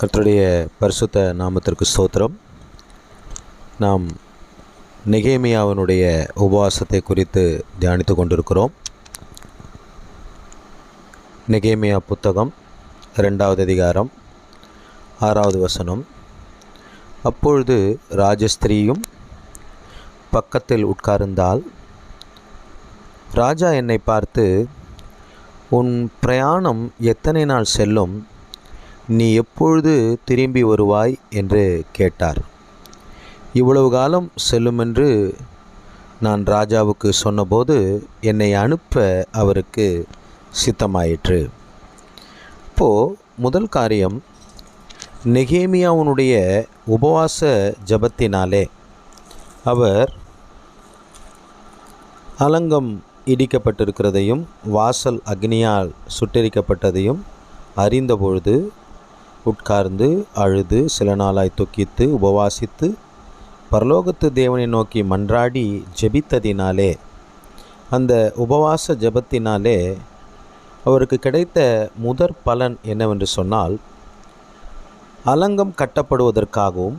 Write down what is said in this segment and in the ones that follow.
கர்த்தருடைய பரிசுத்த நாமத்திற்கு ஸ்தோத்திரம். நாம் நெகேமியாவினுடைய உபவாசத்தை குறித்து தியானித்து கொண்டிருக்கிறோம். நெகேமியா புத்தகம் ரெண்டாவது அதிகாரம் ஆறாவது வசனம். அப்பொழுது ராஜஸ்திரீயும் பக்கத்தில் உட்கார்ந்தால் ராஜா என்னை பார்த்து உன் பிரயாணம் எத்தனை நாள் செல்லும்? நீ எப்பொழுது திரும்பி வருவாய்? என்று கேட்டார். இவ்வளவு காலம் செல்லுமென்று நான் ராஜாவுக்கு சொன்னபோது என்னை அனுப்ப அவருக்கு சித்தமாயிற்று. இப்போது முதல் காரியம் நெகேமியாவுனுடைய உபவாச ஜபத்தினாலே அவர் அலங்கம் இடிக்கப்பட்டிருக்கிறதையும் வாசல் அக்னியால் சுட்டெரிக்கப்பட்டதையும் அறிந்தபொழுது உட்கார்ந்து அழுது சில நாளாய் துக்கித்து உபவாசித்து பரலோகத்து தேவனை நோக்கி மன்றாடி ஜெபித்ததினாலே அந்த உபவாச ஜெபத்தினாலே அவருக்கு கிடைத்த முதற் பலன் என்னவென்று சொன்னால் அலங்கம் கட்டப்படுவதற்காகவும்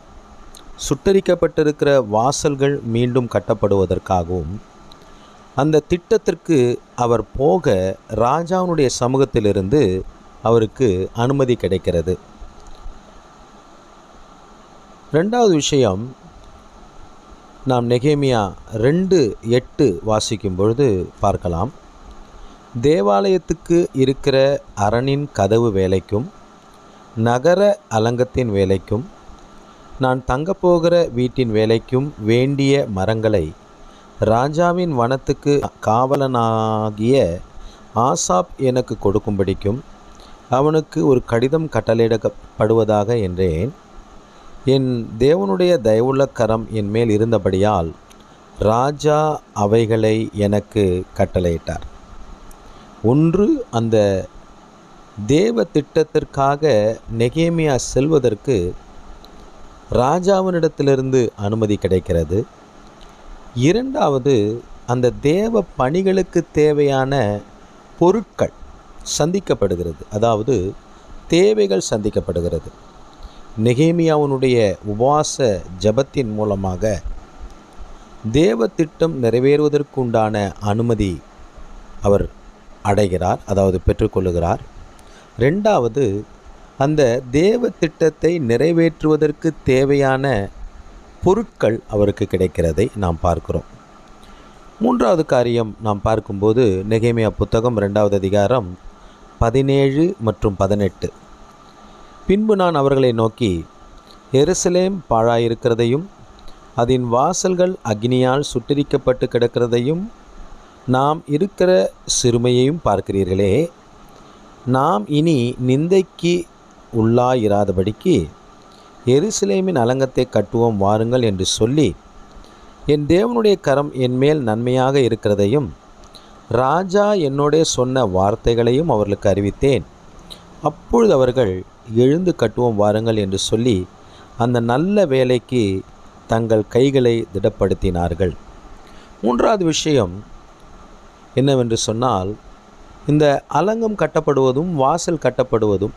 சுட்டரிக்கப்பட்டிருக்கிற வாசல்கள் மீண்டும் கட்டப்படுவதற்காகவும் அந்த திட்டத்திற்கு அவர் போக ராஜாவுடைய சமூகத்திலிருந்து அவருக்கு அனுமதி கிடைக்கிறது. ரெண்டாவது விஷயம் நாம் நெகேமியா ரெண்டு எட்டு வாசிக்கும் பொழுது பார்க்கலாம். தேவாலயத்துக்கு இருக்கிற அரணின் கதவு வேலைக்கும் நகர அலங்கத்தின் வேலைக்கும் நான் தங்கப்போகிற வீட்டின் வேலைக்கும் வேண்டிய மரங்களை ராஜாவின் வனத்துக்கு காவலனாகிய ஆசாப் எனக்கு கொடுக்கும்படிக்கும் அவனுக்கு ஒரு கடிதம் கட்டளையிடப்படுவதாக என்றேன். என் தேவனுடைய தயவுள்ள கரம் என் மேல் இருந்தபடியால் ராஜா அவைகளை எனக்கு கட்டளையிட்டார். ஒன்று அந்த தேவ திட்டத்திற்காக நெகேமியா செல்வதற்கு ராஜாவினிடத்திலிருந்து அனுமதி கிடைக்கிறது. இரண்டாவது அந்த தேவ பணிகளுக்கு தேவையான பொருட்கள் சந்திக்கப்படுகிறது. அதாவது தேவைகள் சந்திக்கப்படுகிறது. நெகேமியாவுனுடைய உபவாச ஜபத்தின் மூலமாக தேவ திட்டம் நிறைவேறுவதற்குண்டான அனுமதி அவர் அடைகிறார் அதாவது பெற்றுக்கொள்ளுகிறார். ரெண்டாவது அந்த தேவ திட்டத்தை நிறைவேற்றுவதற்கு தேவையான பொருட்கள் அவருக்கு கிடைக்கிறதை நாம் பார்க்கிறோம். மூன்றாவது காரியம் நாம் பார்க்கும்போது நெகேமியா புத்தகம் ரெண்டாவது அதிகாரம் பதினேழு மற்றும் பதினெட்டு. பின்பு நான் அவர்களை நோக்கி எருசலேம் பாழாயிருக்கிறதையும் அதன் வாசல்கள் அக்னியால் சுட்டரிக்கப்பட்டு கிடக்கிறதையும் நாம் இருக்கிற சிறுமையையும் பார்க்கிறீர்களே. நாம் இனி நிந்தைக்கு உள்ளாயிராதபடிக்கு எருசலேமின் அலங்கத்தை கட்டுவோம் வாருங்கள் என்று சொல்லி என் தேவனுடைய கரம் என்மேல் நன்மையாக இருக்கிறதையும் ராஜா என்னோடே சொன்ன வார்த்தைகளையும் அவர்களுக்கு அறிவித்தேன். அப்பொழுது அவர்கள் எழுந்து கட்டுவோம் வாருங்கள் என்று சொல்லி அந்த நல்ல வேலைக்கு தங்கள் கைகளை திடப்படுத்தினார்கள். மூன்றாவது விஷயம் என்னவென்று சொன்னால் இந்த அலங்கம் கட்டப்படுவதும் வாசல் கட்டப்படுவதும்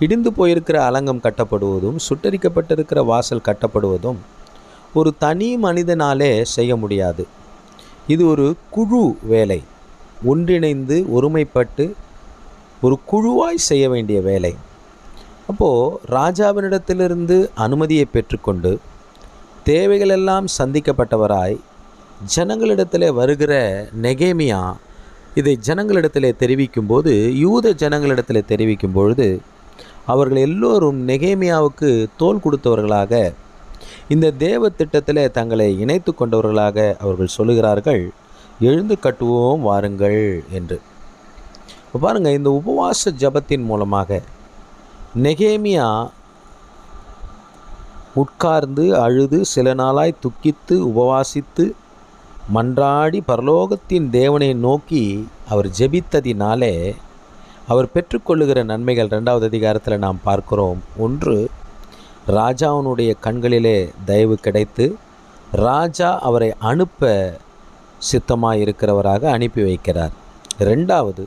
இடிந்து போயிருக்கிற அலங்கம் கட்டப்படுவதும் சுட்டரிக்கப்பட்டிருக்கிற வாசல் கட்டப்படுவதும் ஒரு தனி மனிதனாலே செய்ய முடியாது. இது ஒரு குழு வேலை. ஒன்றிணைந்து ஒருமைப்பட்டு ஒரு குழுவாய் செய்ய வேண்டிய வேலை. அப்போது ராஜாவினிடத்திலிருந்து அனுமதியை பெற்றுக்கொண்டு தேவைகளெல்லாம் சந்திக்கப்பட்டவராய் ஜனங்களிடத்தில் வருகிற நெகேமியா இதை ஜனங்களிடத்தில் தெரிவிக்கும்போது யூத ஜனங்களிடத்தில் தெரிவிக்கும் பொழுது அவர்கள் எல்லோரும் நெகேமியாவுக்கு தோல் கொடுத்தவர்களாக இந்த தேவ திட்டத்தில் தங்களை இணைத்து கொண்டவர்களாக அவர்கள் சொல்லுகிறார்கள் எழுந்து கட்டுவோம் வாருங்கள் என்று. பாருங்கள் இந்த உபவாச ஜபத்தின் மூலமாக நெகேமியா உட்கார்ந்து அழுது சில நாளாய் துக்கித்து உபவாசித்து மன்றாடி பரலோகத்தின் தேவனை நோக்கி அவர் ஜெபித்ததினாலே அவர் பெற்றுக்கொள்ளுகிற நன்மைகள் ரெண்டாவது அதிகாரத்தில் நாம் பார்க்கிறோம். ஒன்று ராஜாவினுடைய கண்களிலே தயவு கிடைத்து ராஜா அவரை அனுப்ப சித்தமாக இருக்கிறவராக அனுப்பி வைக்கிறார். ரெண்டாவது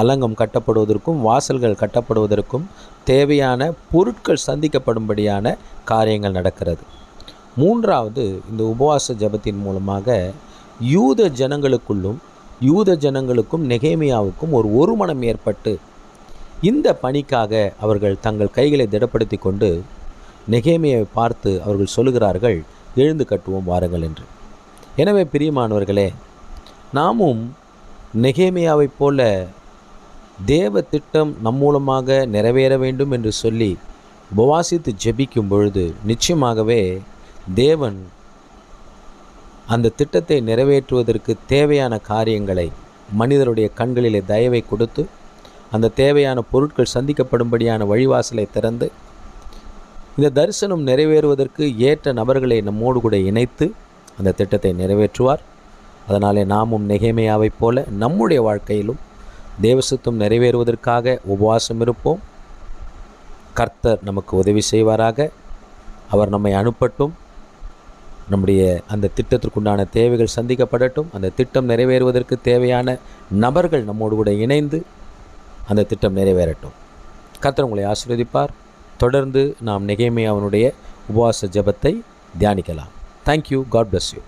அலங்கம் கட்டப்படுவதற்கும் வாசல்கள் கட்டப்படுவதற்கும் தேவையான பொருட்கள் சந்திக்கப்படும்படியான காரியங்கள் நடக்கிறது. மூன்றாவது இந்த உபவாச ஜெபத்தின் மூலமாக யூத ஜனங்களுக்குள்ளும் யூத ஜனங்களுக்கும் நெகேமியாவுக்கும் ஒரு ஒருமனம் ஏற்பட்டு இந்த பணிக்காக அவர்கள் தங்கள் கைகளை திடப்படுத்தி கொண்டு நெகேமியாவை பார்த்து அவர்கள் சொல்லுகிறார்கள் எழுந்து கட்டுவோம் வாருங்கள் என்று. எனவே பிரியமானவர்களே நாமும் நெகேமியாவைப் போல தேவ திட்டம் நம் மூலமாக நிறைவேற வேண்டும் என்று சொல்லி உபவாசித்து ஜெபிக்கும் பொழுது நிச்சயமாகவே தேவன் அந்த திட்டத்தை நிறைவேற்றுவதற்கு தேவையான காரியங்களை மனிதருடைய கண்களிலே தயவை கொடுத்து அந்த தேவையான பொருட்கள் சந்திக்கப்படும்படியான வழிவாசலை திறந்து இந்த தரிசனம் நிறைவேறுவதற்கு ஏற்ற நபர்களை நம்மோடு கூட இணைத்து அந்த திட்டத்தை நிறைவேற்றுவார். அதனாலே நாமும் நெகைமையாவைப் போல நம்முடைய வாழ்க்கையிலும் தேவசுத்தம் நிறைவேறுவதற்காக உபவாசம் இருப்போம். கர்த்தர் நமக்கு உதவி செய்வாராக. அவர் நம்மை அனுப்பட்டும். நம்முடைய அந்த திட்டத்திற்குண்டான தேவைகள் சந்திக்கப்படட்டும். அந்த திட்டம் நிறைவேறுவதற்கு தேவையான நபர்கள் நம்மோடு கூட இணைந்து அந்த திட்டம் நிறைவேறட்டும். கர்த்தர் உங்களை ஆசீர்வதிப்பார். தொடர்ந்து நாம் நெகேமியாவினுடைய உபவாச ஜெபத்தை தியானிக்கலாம். Thank you God bless you